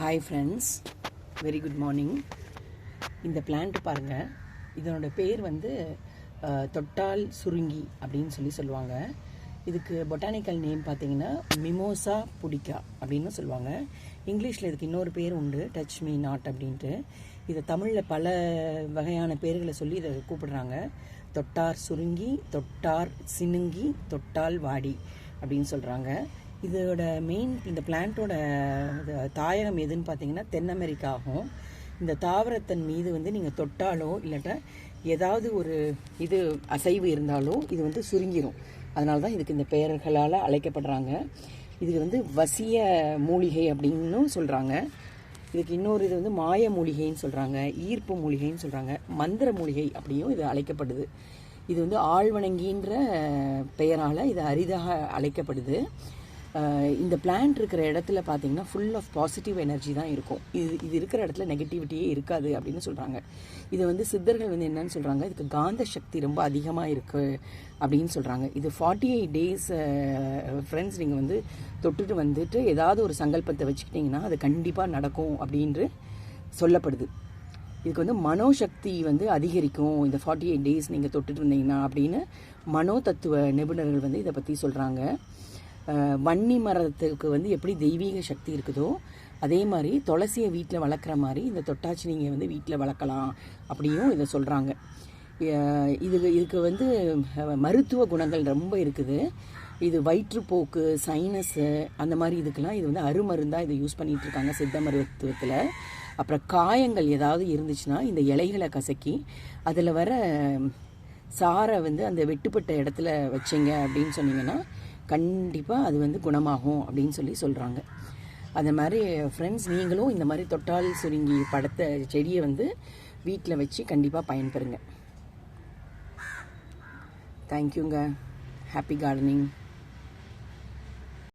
Hi friends very good morning இந்த plant பாருங்கள் இதனோட பேர் வந்து தொட்டால் சுருங்கி அப்படின்னு சொல்லி சொல்லுவாங்க. இதுக்கு பொட்டானிக்கல் நேம் பார்த்தீங்கன்னா மிமோசா புடிக்கா அப்படின்னு சொல்லுவாங்க. இங்கிலீஷில் இதுக்கு இன்னொரு பேர் உண்டு டச் மீ நாட் அப்படின்ட்டு. இதை தமிழில் பல வகையான பேர்களை சொல்லி இதை கூப்பிடுறாங்க. தொட்டார் சுருங்கி தொட்டார் சினுங்கி தொட்டால் வாடி அப்படின்னு சொல்கிறாங்க இதோட மெயின் இந்த பிளான்ட்டோட தாயகம் எதுன்னு பார்த்தீங்கன்னா தென் அமெரிக்கா ஆகும் இந்த தாவரத்தின் மீது வந்து நீங்கள் தொட்டாலோ இல்லாட்டா ஏதாவது ஒரு இது அசைவு இருந்தாலோ இது வந்து சுருங்கிரும். அதனால தான் இதுக்கு இந்த பெயர்களால் அழைக்கப்படுறாங்க. இது வந்து வசிய மூலிகை அப்படின்னும் சொல்கிறாங்க இதுக்கு இன்னொரு இது வந்து மாய மூலிகைன்னு சொல்கிறாங்க ஈர்ப்பு மூலிகைன்னு சொல்கிறாங்க மந்திர மூலிகை அப்படியும் இது அழைக்கப்படுது. இது வந்து ஆழ்வணங்கின்ற பெயரால் இது அரிதாக அழைக்கப்படுது. இந்த பிளான்ட் இருக்கிற இடத்துல பார்த்தீங்கன்னா ஃபுல் ஆஃப் பாசிட்டிவ் எனர்ஜி தான் இருக்கும். இது இது இருக்கிற இடத்துல நெகட்டிவிட்டியே இருக்காது அப்படின்னு சொல்கிறாங்க இதை வந்து சித்தர்கள் வந்து என்னன்னு சொல்கிறாங்க இதுக்கு காந்த சக்தி ரொம்ப அதிகமாக இருக்குது அப்படின்னு சொல்கிறாங்க இது ஃபார்ட்டி எயிட் டேஸ் ஃப்ரெண்ட்ஸ் நீங்கள் வந்து தொட்டுட்டு வந்துட்டு ஏதாவது ஒரு சங்கல்பத்தை வச்சுக்கிட்டிங்கன்னா அது கண்டிப்பாக நடக்கும் அப்படின்று சொல்லப்படுது. இதுக்கு வந்து மனோசக்தி வந்து அதிகரிக்கும். இந்த ஃபார்ட்டி எயிட் டேஸ் நீங்கள் தொட்டுட்டு இருந்தீங்கன்னா அப்படின்னு மனோ தத்துவ நிபுணர்கள் வந்து இதை பற்றி சொல்கிறாங்க வன்னி மரத்துக்கு வந்து எப்படி தெய்வீக சக்தி இருக்குதோ அதே மாதிரி துளசியை வீட்டில் வளர்க்குற மாதிரி இந்த தொட்டாச்சி நீங்கள் வந்து வீட்டில் வளர்க்கலாம் அப்படியும் இதை சொல்கிறாங்க இது இதுக்கு வந்து மருத்துவ குணங்கள் ரொம்ப இருக்குது. இது வயிற்றுப்போக்கு சைனஸு அந்த மாதிரி இதுக்கெல்லாம் இது வந்து அருமருந்தாக இதை யூஸ் பண்ணிகிட்ருக்காங்க இருக்காங்க சித்த மருத்துவத்தில். அப்புறம் காயங்கள் ஏதாவது இருந்துச்சுன்னா இந்த இலைகளை கசக்கி அதில் வர சாரை வந்து அந்த வெட்டுப்பட்ட இடத்துல வச்சிங்க அப்படின்னு சொன்னீங்கன்னா கண்டிப்பாக அது வந்து குணமாகும் அப்படின்னு சொல்லி சொல்கிறாங்க அந்த மாதிரி ஃப்ரெண்ட்ஸ் நீங்களும் இந்த மாதிரி தொட்டால் சுருங்கி படத்தை செடியை வந்து வீட்டில் வச்சு கண்டிப்பாக பயன்பெறுங்க. தேங்க்யூங்க ஹாப்பி கார்டனிங்